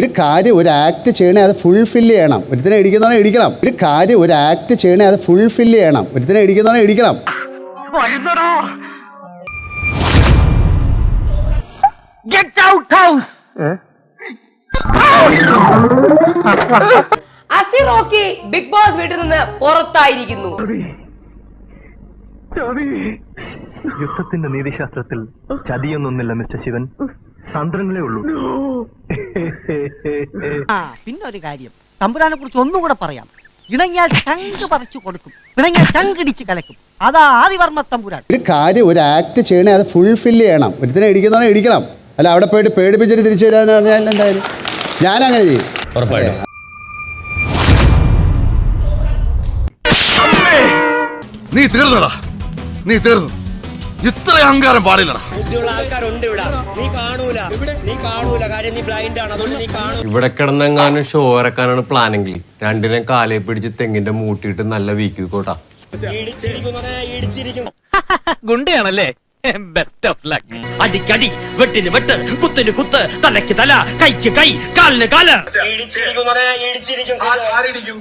ഒരു കാര്യം ഒരു ആക്ട് ചെയ്യണേ അത് ഫുൾഫിൽ ചെയ്യണം. ഒരുത്തിനെ ഇടിക്കുന്നവനെ ഇടിക്കണം. ഒരു കാര്യം ഒരു ആക്ട് ചെയ്യണേ അത് ഫുൾഫിൽ ചെയ്യണം. ഒരുത്തിനെ ഇടിക്കുന്നവനെ ഇടിക്കണം. അസി റോക്കി ബിഗ് ബോസ് വീട്ടിൽ നിന്ന് പുറത്തായിരിക്കുന്നു. യുദ്ധത്തിന്റെ നീതിശാസ്ത്രത്തിൽ ചതിയൊന്നൊന്നില്ല മിസ്റ്റർ ശിവൻ. തന്ത്രങ്ങളേ ഉള്ളൂ. ആ പിന്നെ ഒരു കാര്യം. തമ്പുരാനെ കുറിച്ച് ഒന്നും കൂടെ പറയാം. ഇണങ്ങിയാൽ ചങ്ക് പറിച്ചു കൊടുക്കും. ഇണങ്ങിയാൽ ചങ്കിടിച്ച് കലക്കും. അതാ ആദിവർമ്മ തമ്പുരാൻ. ഒരു കാര്യം ഒരു ആക്ട് ചെയ്യണേ അത് ഫുൾഫിൽ ചെയ്യണം. ഒരുത്തിനെ ഇടിക്കുന്ന ഇടിക്കണം. അല്ല അവിടെ പോയിട്ട് പേടിപ്പിച്ചിട്ട് തിരിച്ചു വരാന്ന് പറഞ്ഞാൽ എന്തായാലും ഞാനങ്ങനെ ചെയ്യും. ഉറപ്പായിട്ടും. നീ തീർന്നടാ. നീ തീർന്നു. ഇത്ര അഹങ്കാരം പാടില്ലടാ. ബുദ്ധിയുള്ള ആൾക്കാരുണ്ട് ഇവിടെ. നീ കാണൂല. നീ കാണൂല. കാര്യം നീ ബ്ലൈൻഡ് ആണ്. അതുകൊണ്ട് നീ കാണൂ. ഇവിടെ കിടന്നെങ്ങാനും ഷോ ഇറക്കാനാണ് പ്ലാനെങ്കിൽ രണ്ടിനെ കാലെ പിടിച്ച് തെങ്ങിന്റെ മൂട്ടിയിട്ട് നല്ല വീക്കി കോട്ടാ ഇടിച്ചിരിക്കുന്നവനെ ഇടിച്ചിരിക്കും ഗുണ്ടയാണല്ലേ? ബെസ്റ്റ് ഓഫ് ലക്ക് അടിക്കടി വെട്ടിന് വെട്ട് കുത്തിന് കുത്ത് തലയ്ക്ക് തല കൈക്ക് കൈ കാലിന് കാൽ. ഇടിച്ചിരിക്കുന്നവനെ ഇടിച്ചിരിക്കും.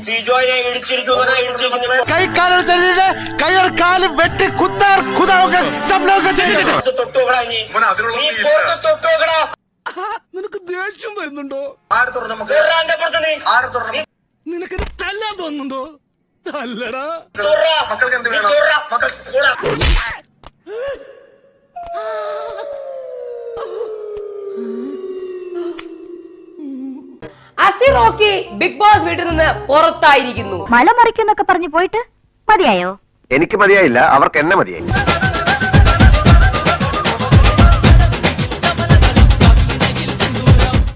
സിജോയെ ഇടിച്ചിരിക്കുന്നവനെ ഇടിച്ചിരിക്കും. തൊട്ടുകളാ നീ വെട്ടി കുത്താർ തൊട്ടുകളാ നിനക്ക് ദേഷ്യം വരുന്നുണ്ടോ? നിനക്ക് തല്ലാൻ തോന്നുന്നുണ്ടോ? തല്ലടാ. അസി റോക്കി ബിഗ് ബോസ് വീട്ടിൽ നിന്ന് പുറത്തായിരിക്കുന്നു. മല മറിക്കുന്നൊക്കെ പറഞ്ഞു പോയിട്ട് മതിയായോ? എനിക്ക് മതിയായില്ല അവർക്ക് എന്നെ മതിയായി